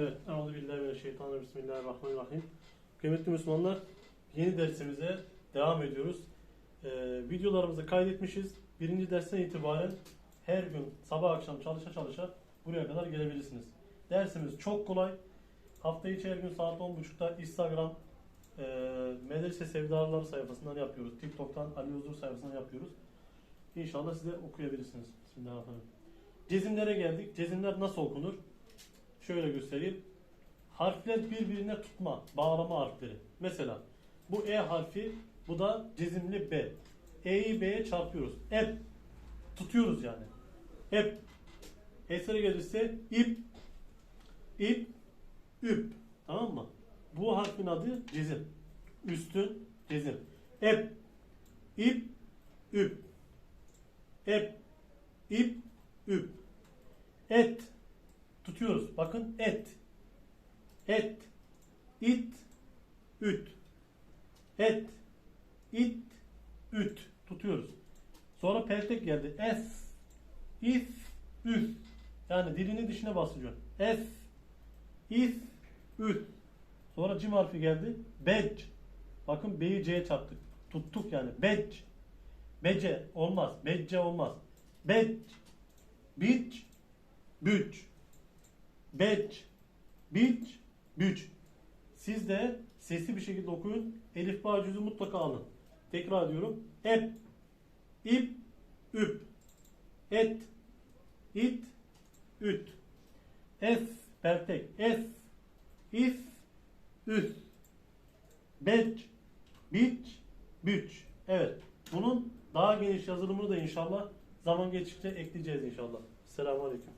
Evet, Euzu billahi mineşşeytanirracim. Bismillahirrahmanirrahim. Kıymetli Müslümanlar, yeni dersimize devam ediyoruz. Ee, videolarımızı kaydetmişiz. Birinci dersten itibaren her gün sabah akşam çalışa çalışa buraya kadar gelebilirsiniz. Dersimiz çok kolay. Hafta içi her gün saat 10.30'da Instagram e, Medrese Sevdalıları sayfasından yapıyoruz. TikTok'tan Ali Huzur sayfasından yapıyoruz. İnşallah size okuyabilirsiniz. Bismillahirrahmanirrahim. Cezimlere geldik. Cezimler nasıl okunur? Şöyle göstereyim. Harfler birbirine tutma, bağlama harfleri. Mesela bu E harfi, bu da cezimli B. E'yi B'ye çarpıyoruz. Ep. Tutuyoruz yani. Ep. Esere gelirse ip, ip, üp. Tamam mı? Bu harfin adı cezim. Üstün cezim. Ep, ip, üp. Ep, ip, üp. Et. Tutuyoruz. Bakın et. Et. it, üt. Et. it, üt. Tutuyoruz. Sonra peltek geldi. Es. If. Üf. Yani dilini dişine basıyorsun. Es. If. Üf. Sonra cim harfi geldi. Bec. Bakın B'yi C'ye çarptık. Tuttuk yani. Bec. Bece olmaz. Becce olmaz. Bec. Biç. Büç. Beç. Biç. Büç. Siz de sesli bir şekilde okuyun. Elif bağ mutlaka alın. Tekrar ediyorum. Ep. İp. Üp. Et. it, Üt. Es. Peltek. Es. If. Üs. Beç. Biç. Büç. Evet. Bunun daha geniş yazılımını da inşallah zaman geçtikçe ekleyeceğiz inşallah. Selamun Aleyküm.